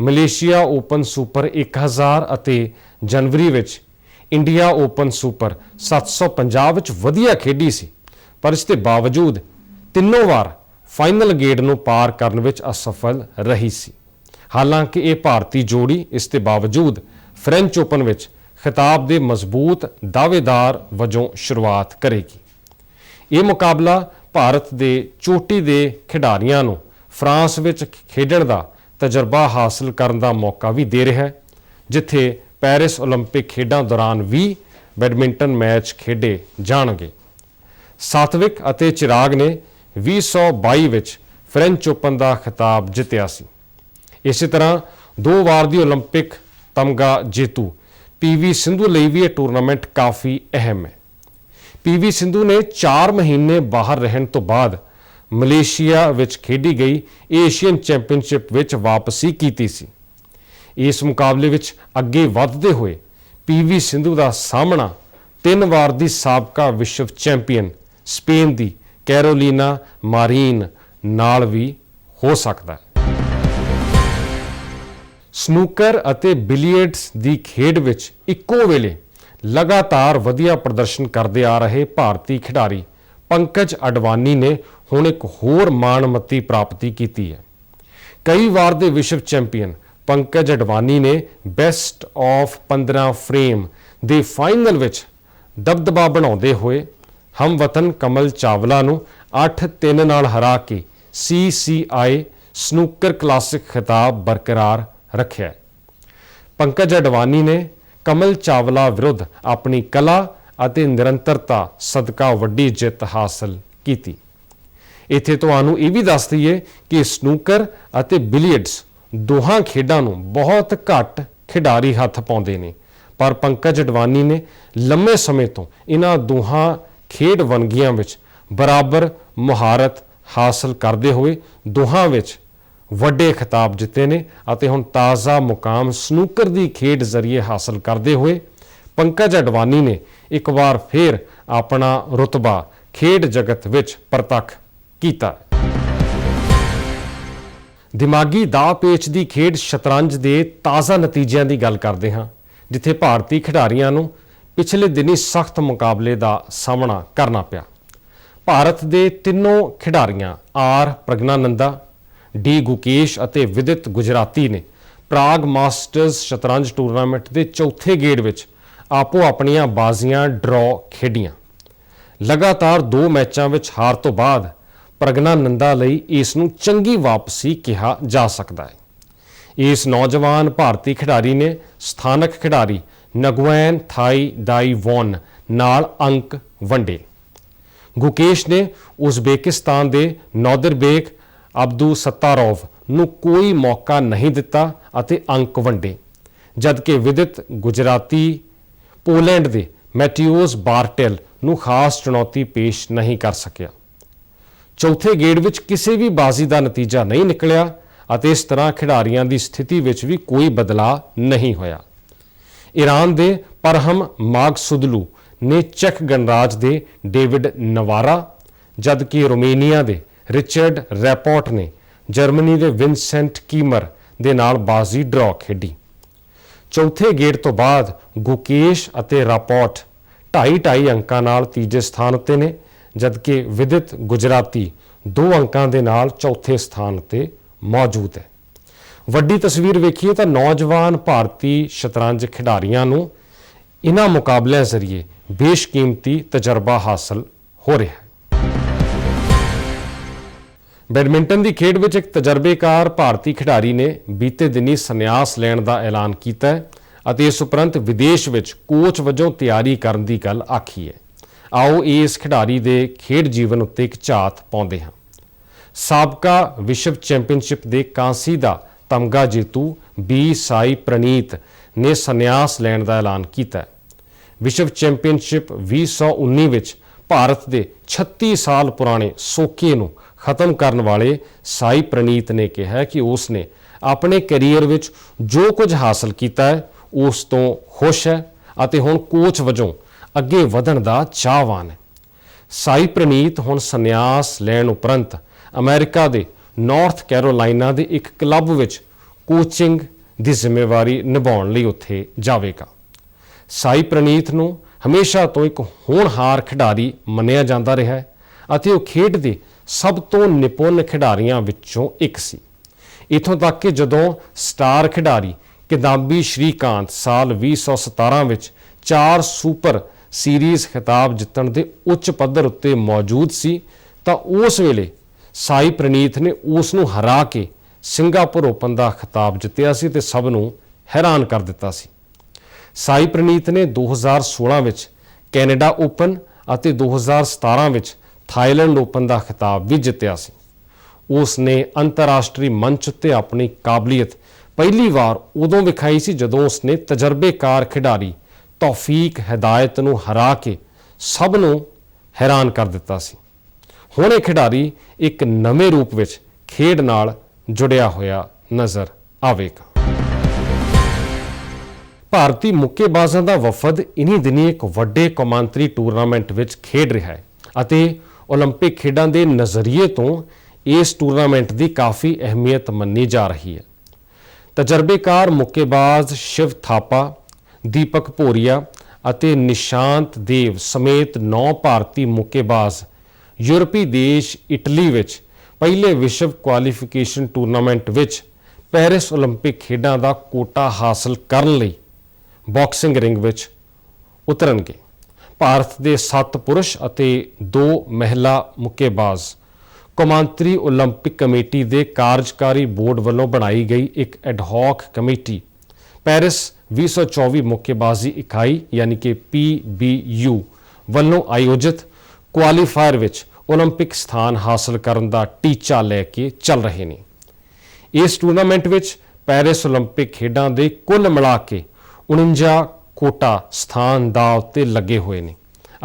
Malaysia Open super 1000 ਅਤੇ ਜਨਵਰੀ ਵਿੱਚ ਇੰਡੀਆ ਓਪਨ ਸੁਪਰ 750 ਵਿੱਚ ਵਧੀਆ ਖੇਡੀ ਸੀ। ਪਰ ਇਸ ਦੇ ਬਾਵਜੂਦ ਤਿੰਨੋਂ ਵਾਰ ਫਾਈਨਲ ਗੇੜ ਨੂੰ ਪਾਰ ਕਰਨ ਵਿੱਚ ਅਸਫਲ ਰਹੀ ਸੀ। ਹਾਲਾਂਕਿ ਇਹ ਭਾਰਤੀ ਜੋੜੀ ਇਸ ਦੇ ਬਾਵਜੂਦ ਫ੍ਰੈਂਚ ਓਪਨ ਵਿੱਚ ਖਿਤਾਬ ਦੇ ਮਜ਼ਬੂਤ ਦਾਅਵੇਦਾਰ ਵਜੋਂ ਸ਼ੁਰੂਆਤ ਕਰੇਗੀ ਇਹ ਮੁਕਾਬਲਾ ਭਾਰਤ ਦੇ ਚੋਟੀ ਦੇ ਖਿਡਾਰੀਆਂ ਨੂੰ ਫਰਾਂਸ ਵਿੱਚ ਖੇਡਣ ਦਾ ਤਜਰਬਾ ਹਾਸਲ ਕਰਨ ਦਾ ਮੌਕਾ ਵੀ ਦੇ ਰਿਹਾ ਹੈ ਜਿੱਥੇ ਪੈਰਿਸ 올림픽 ਖੇਡਾਂ ਦੌਰਾਨ ਵੀ ਬੈਡਮਿੰਟਨ ਮੈਚ ਖੇਡੇ ਜਾਣਗੇ ਸਾਤਵਿਕ ਅਤੇ ਚਿਰਾਗ ਨੇ 2022 ਵਿੱਚ ਫ੍ਰੈਂਚ ਓਪਨ ਦਾ ਖਿਤਾਬ ਜਿੱਤਿਆ ਸੀ ਇਸੇ ਤਰ੍ਹਾਂ ਦੋ ਵਾਰ ਦੀ 올림픽 ਤਮਗਾ ਜੇਤੂ ਪੀਵੀ ਸਿੰਧੂ ਲਈ ਵੀ ਇਹ ਟੂਰਨਾਮੈਂਟ ਕਾਫੀ ਅਹਿਮ ਹੈ। ਪੀਵੀ ਸਿੰਧੂ ਨੇ 4 ਮਹੀਨੇ ਬਾਹਰ ਰਹਿਣ ਤੋਂ ਬਾਅਦ ਮਲੇਸ਼ੀਆ ਵਿੱਚ ਖੇਡੀ ਗਈ, ਏਸ਼ੀਅਨ ਚੈਂਪੀਅਨਸ਼ਿਪ ਵਿੱਚ ਵਾਪਸੀ ਕੀਤੀ ਸੀ। ਇਸ ਮੁਕਾਬਲੇ ਵਿੱਚ ਅੱਗੇ ਵੱਧਦੇ ਹੋਏ ਪੀਵੀ ਸਿੰਧੂ ਦਾ ਸਾਹਮਣਾ ਤਿੰਨ ਵਾਰ ਦੀ ਸਾਬਕਾ ਵਿਸ਼ਵ ਚੈਂਪੀਅਨ ਸਪੇਨ ਦੀ ਕੈਰੋਲੀਨਾ ਮਾਰੀਨ ਨਾਲ ਵੀ ਹੋ ਸਕਦਾ ਹੈ। ਸਨੂਕਰ ਅਤੇ ਬਿਲੀਅਰਡਸ ਦੀ ਖੇਡ ਵਿੱਚ ਇੱਕੋ ਵੇਲੇ ਲਗਾਤਾਰ ਵਧੀਆ ਪ੍ਰਦਰਸ਼ਨ ਕਰਦੇ ਆ ਰਹੇ ਭਾਰਤੀ ਖਿਡਾਰੀ। ਪੰਕਜ ਅਡਵਾਨੀ ਨੇ ਹੁਣ ਇੱਕ ਹੋਰ ਮਾਣਮੱਤੀ ਪ੍ਰਾਪਤੀ ਕੀਤੀ ਹੈ। ਕਈ ਵਾਰ ਦੇ ਵਿਸ਼ਵ ਚੈਂਪੀਅਨ ਪੰਕਜ ਅਡਵਾਨੀ ਨੇ ਬੈਸਟ ਆਫ 15 ਫਰੇਮ ਦੇ ਫਾਈਨਲ ਵਿੱਚ ਦਬਦਬਾ ਬਣਾਉਂਦੇ ਹੋਏ ਹਮਵਤਨ ਕਮਲ ਚਾਵਲਾ ਨੂੰ 8-3 ਨਾਲ ਹਰਾ ਕੇ CCI ਸਨੂਕਰ ਕਲਾਸਿਕ ਖਿਤਾਬ ਬਰਕਰਾਰ ਰੱਖਿਆ ਪੰਕਜ ਅਡਵਾਨੀ ਨੇ ਕਮਲ ਚਾਵਲਾ ਵਿਰੁੱਧ ਆਪਣੀ ਕਲਾ ਅਤੇ ਨਿਰੰਤਰਤਾ ਸਦਕਾ ਵੱਡੀ ਜਿੱਤ ਹਾਸਲ ਕੀਤੀ। ਇੱਥੇ ਤੁਹਾਨੂੰ ਇਹ ਵੀ ਦੱਸ ਦਈਏ ਕਿ ਸਨੂਕਰ ਅਤੇ ਬਿਲੀਅਰਡਸ ਦੋਹਾਂ ਖੇਡਾਂ ਨੂੰ ਬਹੁਤ ਘੱਟ ਖਿਡਾਰੀ ਹੱਥ ਪਾਉਂਦੇ ਨੇ, ਪਰ ਪੰਕਜ ਅਡਵਾਨੀ ਨੇ ਲੰਮੇ ਸਮੇਂ ਤੋਂ ਇਹਨਾਂ ਦੋਹਾਂ ਖੇਡ ਵਨਗੀਆਂ ਵਿੱਚ ਬਰਾਬਰ ਮੁਹਾਰਤ ਹਾਸਲ ਕਰਦੇ ਹੋਏ ਦੋਹਾਂ ਵਿੱਚ ਵੱਡੇ ਖਿਤਾਬ ਜਿੱਤੇ ਨੇ ਅਤੇ ਹੁਣ ਤਾਜ਼ਾ ਮੁਕਾਮ ਸਨੂਕਰ ਦੀ ਖੇਡ ਜ਼ਰੀਏ ਹਾਸਲ ਕਰਦੇ ਹੋਏ ਪੰਕਜ ਅਡਵਾਨੀ ਨੇ ਇੱਕ ਵਾਰ ਫੇਰ ਆਪਣਾ ਰੁਤਬਾ ਖੇਡ ਜਗਤ ਵਿੱਚ ਪ੍ਰਤੱਖ ਕੀਤਾ। ਦਿਮਾਗੀ ਦਾ ਪੇਚ ਦੀ ਖੇਡ ਸ਼ਤਰੰਜ ਦੇ ਤਾਜ਼ਾ ਨਤੀਜਿਆਂ ਦੀ ਗੱਲ ਕਰਦੇ ਹਾਂ, ਜਿੱਥੇ ਭਾਰਤੀ ਖਿਡਾਰੀਆਂ ਨੂੰ ਪਿਛਲੇ ਦਿਨੀ ਸਖਤ ਮੁਕਾਬਲੇ ਦਾ ਸਾਹਮਣਾ ਕਰਨਾ ਪਿਆ। ਭਾਰਤ ਦੇ ਤਿੰਨੋਂ ਖਿਡਾਰੀਆਂ ਆਰ ਪ੍ਰਗਨਾਨੰਦਾ ਡੀ ਗੁਕੇਸ਼ ਅਤੇ ਵਿਦਿਤ ਗੁਜਰਾਤੀ ਨੇ ਪ੍ਰਾਗ ਮਾਸਟਰਸ ਸ਼ਤਰੰਜ ਟੂਰਨਾਮੈਂਟ ਦੇ ਚੌਥੇ ਗੇੜ ਵਿੱਚ ਆਪੋ ਆਪਣੀਆਂ ਬਾਜ਼ੀਆਂ ਡਰਾਅ ਖੇਡੀਆਂ। ਲਗਾਤਾਰ ਦੋ ਮੈਚਾਂ ਵਿੱਚ ਹਾਰ ਤੋਂ ਬਾਅਦ ਪ੍ਰਗਨਾਨੰਦਾ ਲਈ ਇਸ ਨੂੰ ਚੰਗੀ ਵਾਪਸੀ ਕਿਹਾ ਜਾ ਸਕਦਾ ਹੈ। ਇਸ ਨੌਜਵਾਨ ਭਾਰਤੀ ਖਿਡਾਰੀ ਨੇ ਸਥਾਨਕ ਖਿਡਾਰੀ ਨਗਵੈਨ ਥਾਈ ਦਾਈ ਵੌਨ ਨਾਲ ਅੰਕ ਵੰਡੇ। ਗੁਕੇਸ਼ ਨੇ ਉਜ਼ਬੇਕਿਸਤਾਨ ਦੇ ਨੌਦਰਬੇਕ ਅਬਦੂ ਸੱਤਾਰੋਵ ਨੂੰ ਕੋਈ ਮੌਕਾ ਨਹੀਂ ਦਿੱਤਾ ਅਤੇ ਅੰਕ ਵੰਡੇ, ਜਦਕਿ ਵਿਦਿਤ ਗੁਜਰਾਤੀ ਪੋਲੈਂਡ ਦੇ ਮੈਟਿਓਸ ਬਾਰਟੈਲ ਨੂੰ ਖਾਸ ਚੁਣੌਤੀ ਪੇਸ਼ ਨਹੀਂ ਕਰ ਸਕਿਆ। ਚੌਥੇ ਗੇੜ ਵਿੱਚ ਕਿਸੇ ਵੀ ਬਾਜ਼ੀ ਦਾ ਨਤੀਜਾ ਨਹੀਂ ਨਿਕਲਿਆ ਅਤੇ ਇਸ ਤਰ੍ਹਾਂ ਖਿਡਾਰੀਆਂ ਦੀ ਸਥਿਤੀ ਵਿੱਚ ਵੀ ਕੋਈ ਬਦਲਾਅ ਨਹੀਂ ਹੋਇਆ। ਈਰਾਨ ਦੇ ਪਰਹਮ ਮਾਗਸੁਦਲੂ ਨੇ ਚੈਕ ਗਣਰਾਜ ਦੇ ਡੇਵਿਡ ਨਵਾਰਾ, ਜਦਕਿ ਰੋਮੇਨੀਆ ਦੇ ਰਿਚਰਡ ਰੈਪੋਰਟ ਨੇ ਜਰਮਨੀ ਦੇ ਵਿਨਸੈਂਟ ਕੀਮਰ ਦੇ ਨਾਲ ਬਾਜ਼ੀ ਡਰਾ ਖੇਡੀ। ਚੌਥੇ ਗੇੜ ਤੋਂ ਬਾਅਦ ਗੁਕੇਸ਼ ਅਤੇ ਰਾਪੋਰਟ 2.5 ਅੰਕਾਂ ਨਾਲ ਤੀਜੇ ਸਥਾਨ ਉੱਤੇ ਨੇ, ਜਦਕਿ ਵਿਦਿਤ ਗੁਜਰਾਤੀ 2 ਅੰਕਾਂ ਦੇ ਨਾਲ ਚੌਥੇ ਸਥਾਨ ਉੱਤੇ ਮੌਜੂਦ ਹੈ। ਵੱਡੀ ਤਸਵੀਰ ਵੇਖੀਏ ਤਾਂ ਨੌਜਵਾਨ ਭਾਰਤੀ ਸ਼ਤਰੰਜ ਖਿਡਾਰੀਆਂ ਨੂੰ ਇਹਨਾਂ ਮੁਕਾਬਲਿਆਂ ਜ਼ਰੀਏ ਬੇਸ਼ਕੀਮਤੀ ਤਜਰਬਾ ਹਾਸਲ ਹੋ ਰਿਹਾ ਹੈ। ਬੈਡਮਿੰਟਨ ਦੀ ਖੇਡ ਵਿੱਚ ਇੱਕ ਤਜਰਬੇਕਾਰ ਭਾਰਤੀ ਖਿਡਾਰੀ ਨੇ ਬੀਤੇ ਦਿਨੀ ਸੰਨਿਆਸ ਲੈਣ ਦਾ ਐਲਾਨ ਕੀਤਾ ਹੈ ਅਤੇ ਇਸ ਉਪਰੰਤ ਵਿਦੇਸ਼ ਵਿੱਚ ਕੋਚ ਵਜੋਂ ਤਿਆਰੀ ਕਰਨ ਦੀ ਗੱਲ ਆਖੀ ਹੈ। ਆਓ ਇਸ ਖਿਡਾਰੀ ਦੇ ਖੇਡ ਜੀਵਨ ਉੱਤੇ ਇੱਕ ਝਾਤ ਪਾਉਂਦੇ ਹਾਂ। ਸਾਬਕਾ ਵਿਸ਼ਵ ਚੈਂਪੀਅਨਸ਼ਿਪ ਦੇ ਕਾਂਸੀ ਦਾ ਤਮਗਾ ਜੇਤੂ ਬੀ ਸਾਈ ਪ੍ਰਨੀਤ ਨੇ ਸੰਨਿਆਸ ਲੈਣ ਦਾ ਐਲਾਨ ਕੀਤਾ ਹੈ। ਵਿਸ਼ਵ ਚੈਂਪੀਅਨਸ਼ਿਪ 2019 ਵਿੱਚ ਭਾਰਤ ਦੇ 36 ਸਾਲ ਪੁਰਾਣੇ ਸੋਕੇ ਨੂੰ ਖਤਮ ਕਰਨ ਵਾਲੇ ਸਾਈ ਪ੍ਰਨੀਤ ਨੇ ਕਿਹਾ ਕਿ ਉਸ ਨੇ ਆਪਣੇ ਕੈਰੀਅਰ ਵਿੱਚ ਜੋ ਕੁਝ ਹਾਸਲ ਕੀਤਾ ਹੈ, ਉਸ ਤੋਂ ਖੁਸ਼ ਹੈ ਅਤੇ ਹੁਣ ਕੋਚ ਵਜੋਂ ਅੱਗੇ ਵਧਣ ਦਾ ਚਾਹਵਾਨ ਹੈ। ਸਾਈ ਪ੍ਰਨੀਤ ਹੁਣ ਸੰਨਿਆਸ ਲੈਣ ਉਪਰੰਤ ਅਮਰੀਕਾ ਦੇ ਨਾਰਥ ਕੈਰੋਲਾਈਨਾ ਦੇ ਇੱਕ ਕਲੱਬ ਵਿੱਚ ਕੋਚਿੰਗ ਦੀ ਜ਼ਿੰਮੇਵਾਰੀ ਨਿਭਾਉਣ ਲਈ ਉੱਥੇ ਜਾਵੇਗਾ। ਸਾਈ ਪ੍ਰਨੀਤ ਨੂੰ ਹਮੇਸ਼ਾ ਤੋਂ ਇੱਕ ਹੋਣਹਾਰ ਖਿਡਾਰੀ ਮੰਨਿਆ ਜਾਂਦਾ ਰਿਹਾ ਹੈ ਅਤੇ ਉਹ ਖੇਡ ਦੇ ਸਭ ਤੋਂ ਨਿਪੁੰਨ ਖਿਡਾਰੀਆਂ ਵਿੱਚੋਂ ਇੱਕ ਸੀ। ਇਥੋਂ ਤੱਕ ਕਿ ਜਦੋਂ ਸਟਾਰ ਖਿਡਾਰੀ ਕਿਦਾਂਬੀ ਸ਼੍ਰੀਕਾਂਤ ਸਾਲ 2017 ਵਿੱਚ ਚਾਰ ਸੁਪਰ ਸੀਰੀਜ਼ ਖਿਤਾਬ ਜਿੱਤਣ ਦੇ ਉੱਚ ਪੱਧਰ ਉੱਤੇ ਮੌਜੂਦ ਸੀ, ਤਾਂ ਉਸ ਵੇਲੇ ਸਾਈ ਪ੍ਰਨੀਤ ਨੇ ਉਸ ਨੂੰ ਹਰਾ ਕੇ ਸਿੰਗਾਪੁਰ ਓਪਨ ਦਾ ਖਿਤਾਬ ਜਿੱਤਿਆ ਸੀ ਤੇ ਸਭ ਨੂੰ ਹੈਰਾਨ ਕਰ ਦਿੱਤਾ ਸੀ। ਸਾਈ ਪ੍ਰਨੀਤ ਨੇ 2016 ਵਿੱਚ ਕੈਨੇਡਾ ਓਪਨ ਅਤੇ 2017 ਵਿੱਚ ਥਾਈਲੈਂਡ ਓਪਨ ਦਾ ਖਿਤਾਬ ਵੀ ਜਿੱਤਿਆ ਸੀ। ਉਸ ਨੇ ਅੰਤਰਰਾਸ਼ਟਰੀ ਮੰਚ ਉੱਤੇ ਆਪਣੀ ਕਾਬਲੀਅਤ ਪਹਿਲੀ ਵਾਰ ਉਦੋਂ ਵਿਖਾਈ ਸੀ ਜਦੋਂ ਉਸ ਨੇ ਤਜਰਬੇਕਾਰ ਖਿਡਾਰੀ ਤੌਫੀਕ ਹਦਾਇਤ ਨੂੰ ਹਰਾ ਕੇ ਸਭ ਨੂੰ ਹੈਰਾਨ ਕਰ ਦਿੱਤਾ ਸੀ। ਹੁਣ ਇਹ ਖਿਡਾਰੀ ਇੱਕ ਨਵੇਂ ਰੂਪ ਵਿੱਚ ਖੇਡ ਨਾਲ ਜੁੜਿਆ ਹੋਇਆ ਨਜ਼ਰ ਆਵੇਗਾ। ਭਾਰਤੀ ਮੁੱਕੇਬਾਜ਼ਾਂ ਦਾ ਵਫਦ ਇਨੀ ਦਿਨੀ ਇੱਕ ਵੱਡੇ ਕੌਮਾਂਤਰੀ ਟੂਰਨਾਮੈਂਟ ਵਿੱਚ ਖੇਡ ਰਿਹਾ ਹੈ ਅਤੇ 올림픽 ਖੇਡਾਂ ਦੇ ਨਜ਼ਰੀਏ ਤੋਂ ਇਸ ਟੂਰਨਾਮੈਂਟ ਦੀ ਕਾਫੀ ਅਹਿਮੀਅਤ ਮੰਨੀ ਜਾ ਰਹੀ ਹੈ ਤਜਰਬੇਕਾਰ ਮੁੱਕੇਬਾਜ਼ ਸ਼ਿਵ ਥਾਪਾ ਦੀਪਕ ਭੋਰੀਆ ਅਤੇ ਨਿਸ਼ਾਂਤ ਦੇਵ ਸਮੇਤ 9 ਭਾਰਤੀ ਮੁੱਕੇਬਾਜ਼ ਯੂਰਪੀ ਦੇਸ਼ ਇਟਲੀ ਵਿੱਚ ਪਹਿਲੇ ਵਿਸ਼ਵ ਕੁਆਲੀਫਿਕੇਸ਼ਨ ਟੂਰਨਾਮੈਂਟ ਵਿੱਚ ਪੈਰਿਸ 올림픽 ਖੇਡਾਂ ਦਾ ਕੋਟਾ ਹਾਸਲ ਕਰਨ ਲਈ ਬਾਕਸਿੰਗ ਰਿੰਗ ਵਿੱਚ ਉਤਰਨਗੇ ਭਾਰਤ ਦੇ 7 ਪੁਰਸ਼ ਅਤੇ 2 ਮਹਿਲਾ ਮੁੱਕੇਬਾਜ਼ ਕੌਮਾਂਤਰੀ 올림픽 ਕਮੇਟੀ ਦੇ ਕਾਰਜਕਾਰੀ ਬੋਰਡ ਵੱਲੋਂ ਬਣਾਈ ਗਈ ਇੱਕ ਐਡਹੌਕ ਕਮੇਟੀ ਪੈਰਿਸ 2024 ਮੁੱਕੇਬਾਜ਼ੀ ਇਕਾਈ ਯਾਨੀ ਕਿ PBU ਵੱਲੋਂ ਆਯੋਜਿਤ ਕੁਆਲੀਫਾਇਰ ਵਿੱਚ 올림픽 ਸਥਾਨ ਹਾਸਲ ਕਰਨ ਦਾ ਟੀਚਾ ਲੈ ਕੇ ਚੱਲ ਰਹੇ ਨੇ ਇਸ ਟੂਰਨਾਮੈਂਟ ਵਿੱਚ ਪੈਰਿਸ 올림픽 ਖੇਡਾਂ ਦੇ ਕੁੱਲ ਮਿਲਾ ਕੇ 49 ਕੋਟਾ ਸਥਾਨ ਦਾ ਉੱਤੇ ਲੱਗੇ ਹੋਏ ਨੇ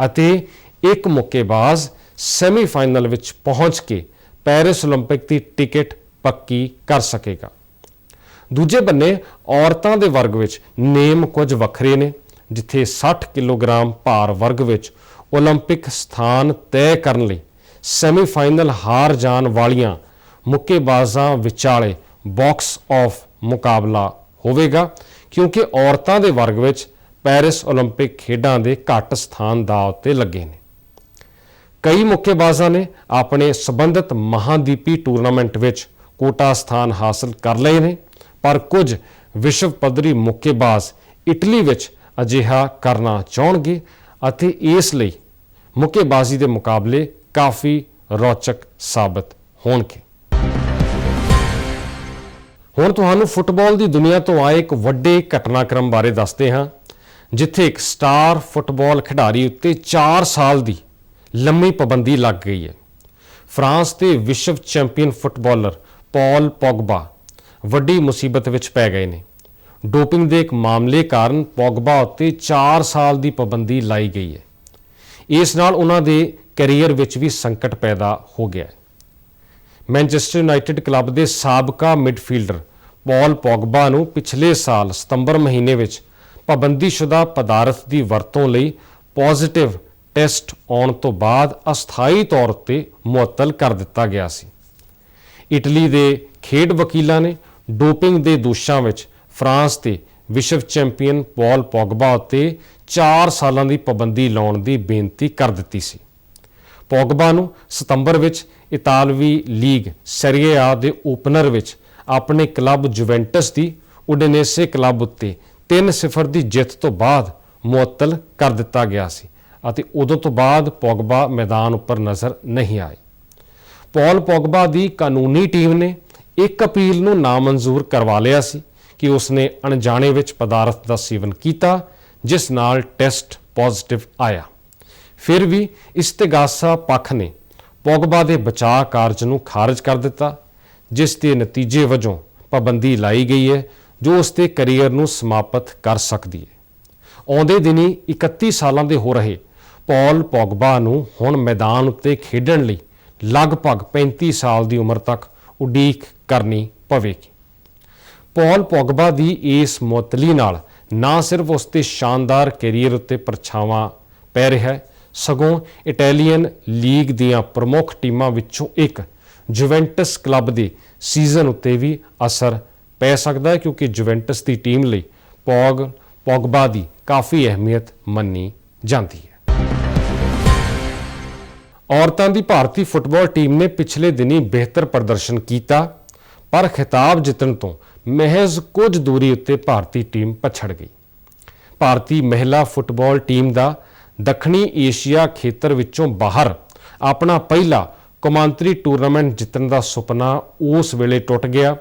ਅਤੇ ਇੱਕ ਮੁੱਕੇਬਾਜ਼ ਸੈਮੀਫਾਈਨਲ ਵਿੱਚ ਪਹੁੰਚ ਕੇ ਪੈਰਿਸ 올림픽 ਦੀ ਟਿਕਟ ਪੱਕੀ ਕਰ ਸਕੇਗਾ ਦੂਜੇ ਬੰਨੇ ਔਰਤਾਂ ਦੇ ਵਰਗ ਵਿੱਚ ਨੇਮ ਕੁਝ ਵੱਖਰੇ ਨੇ ਜਿੱਥੇ 60 ਕਿਲੋਗ੍ਰਾਮ ਭਾਰ ਵਰਗ ਵਿੱਚ 올림픽 ਸਥਾਨ ਤੈਅ ਕਰਨ ਲਈ ਸੈਮੀਫਾਈਨਲ ਹਾਰ ਜਾਣ ਵਾਲੀਆਂ ਮੁੱਕੇਬਾਜ਼ਾਂ ਵਿਚਾਲੇ ਬਾਕਸ ਆਫ ਮੁਕਾਬਲਾ ਹੋਵੇਗਾ ਕਿਉਂਕਿ ਔਰਤਾਂ ਦੇ ਵਰਗ ਵਿੱਚ ਪੈਰਿਸ 올림픽 ਖੇਡਾਂ ਦੇ ਘੱਟ ਸਥਾਨ ਦਾ ਉੱਤੇ ਲੱਗੇ ਨੇ ਕਈ ਮੁੱਕੇਬਾਜ਼ਾਂ ਨੇ ਆਪਣੇ ਸਬੰਧਤ ਮਹਾਦੀਪੀ ਟੂਰਨਾਮੈਂਟ ਵਿੱਚ ਕੋਟਾ ਸਥਾਨ ਹਾਸਲ ਕਰ ਲਏ ਨੇ ਪਰ ਕੁਝ ਵਿਸ਼ਵ ਪੱਧਰੀ ਮੁੱਕੇਬਾਜ਼ ਇਟਲੀ ਵਿੱਚ ਅਜਿਹਾ ਕਰਨਾ ਚਾਹਣਗੇ ਅਤੇ ਇਸ ਲਈ ਮੁੱਕੇਬਾਜ਼ੀ ਦੇ ਮੁਕਾਬਲੇ ਕਾਫੀ ਰੌਚਕ ਸਾਬਤ ਹੋਣਗੇ ਹੁਣ ਤੁਹਾਨੂੰ ਫੁੱਟਬਾਲ ਦੀ ਦੁਨੀਆ ਤੋਂ ਆਏ ਇੱਕ ਵੱਡੇ ਘਟਨਾਕ੍ਰਮ ਬਾਰੇ ਦੱਸਦੇ ਹਾਂ ਜਿੱਥੇ ਇੱਕ ਸਟਾਰ ਫੁੱਟਬਾਲ ਖਿਡਾਰੀ ਉੱਤੇ 4 ਸਾਲ ਦੀ ਲੰਮੀ ਪਾਬੰਦੀ ਲੱਗ ਗਈ ਹੈ। ਫਰਾਂਸ ਦੇ ਵਿਸ਼ਵ ਚੈਂਪੀਅਨ ਫੁੱਟਬਾਲਰ ਪੌਲ ਪੌਗਬਾ ਵੱਡੀ ਮੁਸੀਬਤ ਵਿੱਚ ਪੈ ਗਏ ਨੇ। ਡੋਪਿੰਗ ਦੇ ਇੱਕ ਮਾਮਲੇ ਕਾਰਨ ਪੌਗਬਾ ਉੱਤੇ 4 ਸਾਲ ਦੀ ਪਾਬੰਦੀ ਲਾਈ ਗਈ ਹੈ। ਇਸ ਨਾਲ ਉਹਨਾਂ ਦੇ ਕੈਰੀਅਰ ਵਿੱਚ ਵੀ ਸੰਕਟ ਪੈਦਾ ਹੋ ਗਿਆ ਹੈ। ਮੈਨਚੈਸਟਰ ਯੂਨਾਈਟਿਡ ਕਲੱਬ ਦੇ ਸਾਬਕਾ ਮਿਡਫੀਲਡਰ ਪੌਲ ਪੌਗਬਾ ਨੂੰ ਪਿਛਲੇ ਸਾਲ ਸਤੰਬਰ ਮਹੀਨੇ ਵਿੱਚ ਪਾਬੰਦੀਸ਼ੁਦਾ ਪਦਾਰਥ ਦੀ ਵਰਤੋਂ ਲਈ ਪੋਜ਼ਿਟਿਵ ਟੈਸਟ ਆਉਣ ਤੋਂ ਬਾਅਦ ਅਸਥਾਈ ਤੌਰ ਤੇ ਮੁਅੱਤਲ ਕਰ ਦਿੱਤਾ ਗਿਆ ਸੀ। ਇਟਲੀ ਦੇ ਖੇਡ ਵਕੀਲਾਂ ਨੇ ਡੋਪਿੰਗ ਦੇ ਦੋਸ਼ਾਂ ਵਿੱਚ ਫਰਾਂਸ ਤੇ ਵਿਸ਼ਵ ਚੈਂਪੀਅਨ ਪੌਲ ਪੌਗਬਾ ਉੱਤੇ 4 ਸਾਲਾਂ ਦੀ ਪਾਬੰਦੀ ਲਾਉਣ ਦੀ ਬੇਨਤੀ ਕਰ ਦਿੱਤੀ ਸੀ। ਪੌਗਬਾ ਨੂੰ ਸਤੰਬਰ ਵਿੱਚ ਇਤਾਲਵੀ ਲੀਗ ਸੈਰੀਏ ਆ ਦੇ ਓਪਨਰ ਵਿੱਚ ਆਪਣੇ ਕਲੱਬ ਜੁਵੈਂਟਸ ਦੀ ਉਡਨੇਸੇ ਕਲੱਬ ਉੱਤੇ 3-0 ਦੀ ਜਿੱਤ ਤੋਂ ਬਾਅਦ ਮੁਅੱਤਲ ਕਰ ਦਿੱਤਾ ਗਿਆ ਸੀ ਅਤੇ ਉਦੋਂ ਤੋਂ ਬਾਅਦ ਪੌਗਬਾ ਮੈਦਾਨ ਉੱਪਰ ਨਜ਼ਰ ਨਹੀਂ ਆਏ ਪੌਲ ਪੌਗਬਾ ਦੀ ਕਾਨੂੰਨੀ ਟੀਮ ਨੇ ਇੱਕ ਅਪੀਲ ਨੂੰ ਨਾਮਨਜ਼ੂਰ ਕਰਵਾ ਲਿਆ ਸੀ ਕਿ ਉਸਨੇ ਅਣਜਾਣੇ ਵਿੱਚ ਪਦਾਰਥ ਦਾ ਸੇਵਨ ਕੀਤਾ, ਜਿਸ ਨਾਲ ਟੈਸਟ ਪੋਜ਼ਿਟਿਵ ਆਇਆ। ਫਿਰ ਵੀ ਇਸਤਗਾਸਾ ਪੱਖ ਨੇ ਪੌਗਬਾ ਦੇ ਬਚਾਅ ਕਾਰਜ ਨੂੰ ਖਾਰਜ ਕਰ ਦਿੱਤਾ, ਜਿਸ ਦੇ ਨਤੀਜੇ ਵਜੋਂ ਪਾਬੰਦੀ ਲਾਈ ਗਈ ਹੈ ਜੋ ਉਸ ਦੇ ਕੈਰੀਅਰ ਨੂੰ ਸਮਾਪਤ ਕਰ ਸਕਦੀ ਹੈ ਆਉਂਦੇ ਦਿਨੀ 31 ਸਾਲਾਂ ਦੇ ਹੋ ਰਹੇ ਪੌਲ ਪੌਗਬਾ ਨੂੰ ਹੁਣ ਮੈਦਾਨ ਉੱਤੇ ਖੇਡਣ ਲਈ ਲਗਭਗ 35 ਸਾਲ ਦੀ ਉਮਰ ਤੱਕ ਉਡੀਕ ਕਰਨੀ ਪਵੇਗੀ। ਪੌਲ ਪੌਗਬਾ ਦੀ ਇਸ ਮੁਅੱਤਲੀ ਨਾਲ ਨਾ ਸਿਰਫ ਉਸ ਦੇ ਸ਼ਾਨਦਾਰ ਕੈਰੀਅਰ ਉੱਤੇ ਪਰਛਾਵਾਂ ਪੈ ਰਿਹਾ ਹੈ, ਸਗੋਂ ਇਟਾਲੀਅਨ ਲੀਗ ਦੀਆਂ ਪ੍ਰਮੁੱਖ ਟੀਮਾਂ ਵਿੱਚੋਂ ਇੱਕ ਜੁਵੈਂਟਸ ਕਲੱਬ ਦੇ ਸੀਜ਼ਨ ਉੱਤੇ ਵੀ ਅਸਰ ਪੈ ਸਕਦਾ ਹੈ ਕਿਉਂਕਿ ਜੁਵੈਂਟਸ ਦੀ ਟੀਮ ਲਈ ਪੌਗ, ਪੌਗਬਾ ਦੀ ਕਾਫੀ ਅਹਿਮੀਅਤ ਮੰਨੀ ਜਾਂਦੀ ਹੈ। ਔਰਤਾਂ ਦੀ ਭਾਰਤੀ ਫੁੱਟਬਾਲ ਟੀਮ ਨੇ ਪਿਛਲੇ ਦਿਨੀ ਬਿਹਤਰ ਪ੍ਰਦਰਸ਼ਨ ਕੀਤਾ, ਪਰ ਖਿਤਾਬ ਜਿੱਤਣ ਤੋਂ ਮਹਿਜ਼ ਕੁਝ ਦੂਰੀ ਉੱਤੇ ਭਾਰਤੀ ਟੀਮ ਪਛੜ ਗਈ। ਭਾਰਤੀ ਮਹਿਲਾ ਫੁੱਟਬਾਲ ਟੀਮ ਦਾ ਦੱਖਣੀ ਏਸ਼ੀਆ ਖੇਤਰ ਵਿੱਚੋਂ ਬਾਹਰ ਆਪਣਾ ਪਹਿਲਾ ਕੌਮਾਂਤਰੀ ਟੂਰਨਾਮੈਂਟ ਜਿੱਤਣ ਦਾ ਸੁਪਨਾ ਉਸ ਵੇਲੇ ਟੁੱਟ ਗਿਆ,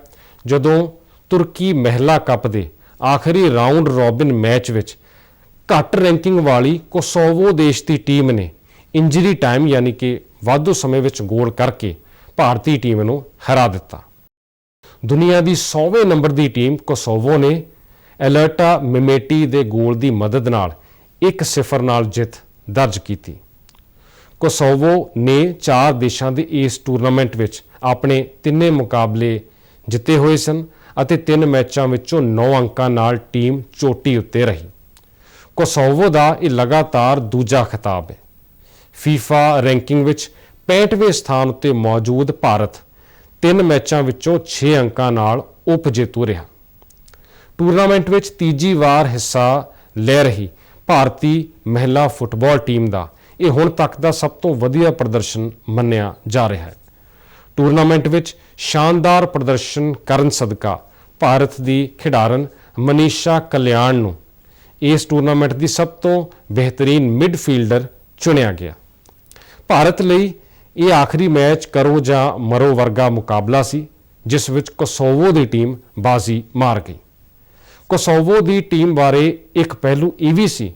ਜਦੋਂ ਤੁਰਕੀ ਮਹਿਲਾ ਕੱਪ ਦੇ ਆਖਰੀ ਰਾਉਂਡ ਰੋਬਿਨ ਮੈਚ ਵਿੱਚ ਘੱਟ ਰੈਂਕਿੰਗ ਵਾਲੀ ਕੋਸੋਵੋ ਦੇਸ਼ ਦੀ ਟੀਮ ਨੇ ਇੰਜਰੀ ਟਾਈਮ ਯਾਨੀ ਕਿ ਵਾਧੂ ਸਮੇਂ ਵਿੱਚ ਗੋਲ ਕਰਕੇ ਭਾਰਤੀ ਟੀਮ ਨੂੰ ਹਰਾ ਦਿੱਤਾ। ਦੁਨੀਆ ਦੀ 100ਵੇਂ ਨੰਬਰ ਦੀ ਟੀਮ ਕੋਸੋਵੋ ਨੇ ਐਲਰਟਾ ਮਿਮੇਟੀ ਦੇ ਗੋਲ ਦੀ ਮਦਦ ਨਾਲ 1-0 ਨਾਲ ਜਿੱਤ ਦਰਜ ਕੀਤੀ। ਕੋਸੋਵੋ ਨੇ ਚਾਰ ਦੇਸ਼ਾਂ ਦੇ ਇਸ ਟੂਰਨਾਮੈਂਟ ਵਿੱਚ ਆਪਣੇ ਤਿੰਨੇ ਮੁਕਾਬਲੇ ਜਿੱਤੇ ਹੋਏ ਸਨ। ਅਤੇ ਤਿੰਨ ਮੈਚਾਂ ਵਿੱਚੋਂ 9 ਅੰਕਾਂ ਨਾਲ ਟੀਮ ਚੋਟੀ ਉੱਤੇ ਰਹੀ। ਕੋਸੋਵੋ ਦਾ ਇਹ ਲਗਾਤਾਰ ਦੂਜਾ ਖਿਤਾਬ ਹੈ। ਫੀਫਾ ਰੈਂਕਿੰਗ ਵਿੱਚ 65ਵੇਂ ਸਥਾਨ ਉੱਤੇ ਮੌਜੂਦ ਭਾਰਤ ਤਿੰਨ ਮੈਚਾਂ ਵਿੱਚੋਂ 6 ਅੰਕਾਂ ਨਾਲ ਉਪ ਜੇਤੂ ਰਿਹਾ। ਟੂਰਨਾਮੈਂਟ ਵਿੱਚ ਤੀਜੀ ਵਾਰ ਹਿੱਸਾ ਲੈ ਰਹੀ ਭਾਰਤੀ ਮਹਿਲਾ ਫੁੱਟਬਾਲ ਟੀਮ ਦਾ ਇਹ ਹੁਣ ਤੱਕ ਦਾ ਸਭ ਤੋਂ ਵਧੀਆ ਪ੍ਰਦਰਸ਼ਨ ਮੰਨਿਆ ਜਾ ਰਿਹਾ ਹੈ। ਟੂਰਨਾਮੈਂਟ ਵਿੱਚ ਸ਼ਾਨਦਾਰ ਪ੍ਰਦਰਸ਼ਨ ਕਰਨ ਸਦਕਾ ਭਾਰਤ ਦੀ ਖਿਡਾਰਨ ਮਨੀਸ਼ਾ ਕਲਿਆਣ ਨੂੰ ਇਸ ਟੂਰਨਾਮੈਂਟ ਦੀ ਸਭ ਤੋਂ ਬਿਹਤਰੀਨ ਮਿਡਫੀਲਡਰ ਚੁਣਿਆ ਗਿਆ। ਭਾਰਤ ਲਈ ਇਹ ਆਖਰੀ ਮੈਚ ਕਰੋ ਜਾਂ ਮਰੋ ਵਰਗਾ ਮੁਕਾਬਲਾ ਸੀ, ਜਿਸ ਵਿੱਚ ਕੋਸੋਵੋ ਦੀ ਟੀਮ ਬਾਜ਼ੀ ਮਾਰ ਗਈ। ਕੋਸੋਵੋ ਦੀ ਟੀਮ ਬਾਰੇ ਇੱਕ ਪਹਿਲੂ ਇਹ ਵੀ ਸੀ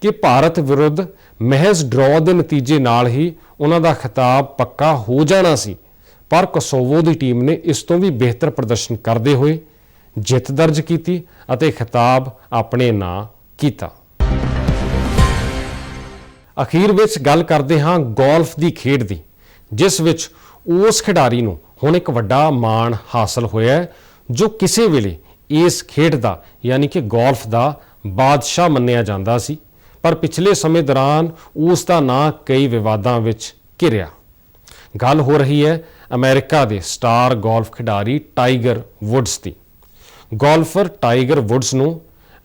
ਕਿ ਭਾਰਤ ਵਿਰੁੱਧ ਮਹਿਜ਼ ਡਰਾਅ ਦੇ ਨਤੀਜੇ ਨਾਲ ਹੀ ਉਹਨਾਂ ਦਾ ਖਿਤਾਬ ਪੱਕਾ ਹੋ ਜਾਣਾ ਸੀ, ਪਰ ਕੋਸੋਵੋ ਦੀ ਟੀਮ ਨੇ ਇਸ ਤੋਂ ਵੀ ਬਿਹਤਰ ਪ੍ਰਦਰਸ਼ਨ ਕਰਦੇ ਹੋਏ ਜਿੱਤ ਦਰਜ ਕੀਤੀ ਅਤੇ ਖਿਤਾਬ ਆਪਣੇ ਨਾਂ ਕੀਤਾ। ਅਖੀਰ ਵਿੱਚ ਗੱਲ ਕਰਦੇ ਹਾਂ ਗੋਲਫ ਦੀ ਖੇਡ ਦੀ, ਜਿਸ ਵਿੱਚ ਉਸ ਖਿਡਾਰੀ ਨੂੰ ਹੁਣ ਇੱਕ ਵੱਡਾ ਮਾਣ ਹਾਸਲ ਹੋਇਆ ਹੈ, ਜੋ ਕਿਸੇ ਵੇਲੇ ਇਸ ਖੇਡ ਦਾ, ਯਾਨੀ ਕਿ ਗੋਲਫ ਦਾ ਬਾਦਸ਼ਾਹ ਮੰਨਿਆ ਜਾਂਦਾ ਸੀ, ਪਰ ਪਿਛਲੇ ਸਮੇਂ ਦੌਰਾਨ ਉਸ ਦਾ ਨਾਂ ਕਈ ਵਿਵਾਦਾਂ ਵਿੱਚ ਘਿਰਿਆ। ਗੱਲ ਹੋ ਰਹੀ ਹੈ ਅਮਰੀਕਾ ਦੇ ਸਟਾਰ ਗੋਲਫ ਖਿਡਾਰੀ ਟਾਈਗਰ ਵੁੱਡਸ ਦੀ। ਗੋਲਫਰ ਟਾਈਗਰ ਵੁੱਡਸ ਨੂੰ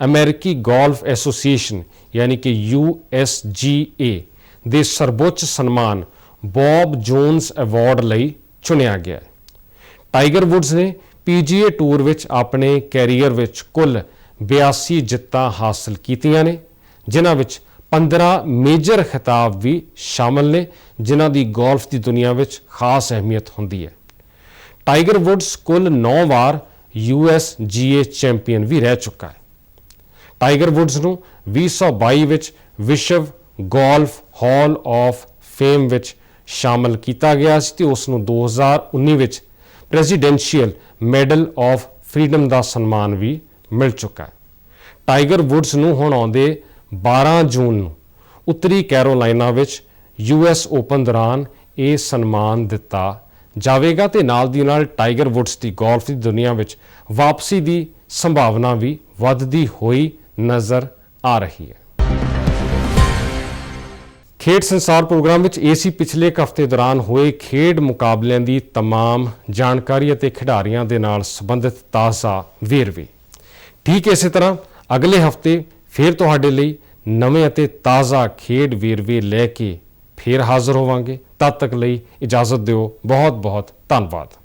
ਅਮਰੀਕੀ ਗੋਲਫ ਐਸੋਸੀਏਸ਼ਨ ਯਾਨੀ ਕਿ USGA ਦੇ ਸਰਵੋੱਚ ਸਨਮਾਨ ਬੌਬ ਜੋਨਸ ਅਵਾਰਡ ਲਈ ਚੁਣਿਆ ਗਿਆ ਹੈ। ਟਾਈਗਰ ਵੁੱਡਸ ਨੇ PGA ਟੂਰ ਵਿੱਚ ਆਪਣੇ ਕੈਰੀਅਰ ਵਿੱਚ ਕੁੱਲ 82 ਜਿੱਤਾਂ ਹਾਸਲ ਕੀਤੀਆਂ ਨੇ, ਜਿਨ੍ਹਾਂ ਵਿੱਚ 15 ਮੇਜਰ ਖਿਤਾਬ ਵੀ ਸ਼ਾਮਲ ਨੇ, ਜਿਨ੍ਹਾਂ ਦੀ ਗੋਲਫ ਦੀ ਦੁਨੀਆ ਵਿੱਚ ਖਾਸ ਅਹਿਮੀਅਤ ਹੁੰਦੀ ਹੈ। ਟਾਈਗਰ ਵੁੱਡਸ ਕੁੱਲ 9 ਵਾਰ USGA ਚੈਂਪੀਅਨ ਵੀ ਰਹਿ ਚੁੱਕਾ ਹੈ। ਟਾਈਗਰ ਵੁੱਡਸ ਨੂੰ 2022 ਵਿੱਚ ਵਿਸ਼ਵ ਗੋਲਫ ਹਾਲ ਆਫ ਫੇਮ ਵਿੱਚ ਸ਼ਾਮਲ ਕੀਤਾ ਗਿਆ ਸੀ ਤੇ ਉਸ ਨੂੰ 2019 ਵਿੱਚ ਪ੍ਰੈਜ਼ੀਡੈਂਸ਼ੀਅਲ ਮੈਡਲ ਆਫ ਫਰੀडम ਦਾ ਸਨਮਾਨ ਵੀ ਮਿਲ ਚੁੱਕਾ ਹੈ। ਟਾਈਗਰ ਵੁੱਡਸ ਨੂੰ ਹੁਣ ਆਉਂਦੇ 12 ਜੂਨ ਨੂੰ ਉੱਤਰੀ ਕੈਰੋਲਾਈਨਾ ਵਿੱਚ ਯੂਐਸ ਓਪਨ ਦੌਰਾਨ ਇਹ ਸਨਮਾਨ ਦਿੱਤਾ ਜਾਵੇਗਾ ਤੇ ਨਾਲ ਦੀ ਨਾਲ ਟਾਈਗਰ ਵੁੱਡਸ ਦੀ ਗੋਲਫ ਦੀ ਦੁਨੀਆ ਵਿੱਚ ਵਾਪਸੀ ਦੀ ਸੰਭਾਵਨਾ ਵੀ ਵੱਧਦੀ ਹੋਈ ਨਜ਼ਰ ਆ ਰਹੀ ਹੈ ਖੇਡ ਸੰਸਾਰ ਪ੍ਰੋਗਰਾਮ ਵਿੱਚ ਏਸੀ ਪਿਛਲੇ ਇੱਕ ਹਫ਼ਤੇ ਦੌਰਾਨ ਹੋਏ ਖੇਡ ਮੁਕਾਬਲਿਆਂ ਦੀ तमाम ਜਾਣਕਾਰੀ ਅਤੇ ਖਿਡਾਰੀਆਂ ਦੇ ਨਾਲ ਸੰਬੰਧਿਤ ਤਾਜ਼ਾ ਵੇਰਵੇ ਠੀਕ ਇਸੇ ਤਰ੍ਹਾਂ ਅਗਲੇ ਹਫ਼ਤੇ ਫਿਰ ਤੁਹਾਡੇ ਲਈ ਨਵੇਂ ਅਤੇ ਤਾਜ਼ਾ ਖੇਡ ਵੇਰਵੇ ਲੈ ਕੇ ਫਿਰ ਹਾਜ਼ਰ ਹੋਵਾਂਗੇ ਤਦ ਤੱਕ ਲਈ ਇਜਾਜ਼ਤ ਦਿਓ। ਬਹੁਤ ਬਹੁਤ ਧੰਨਵਾਦ।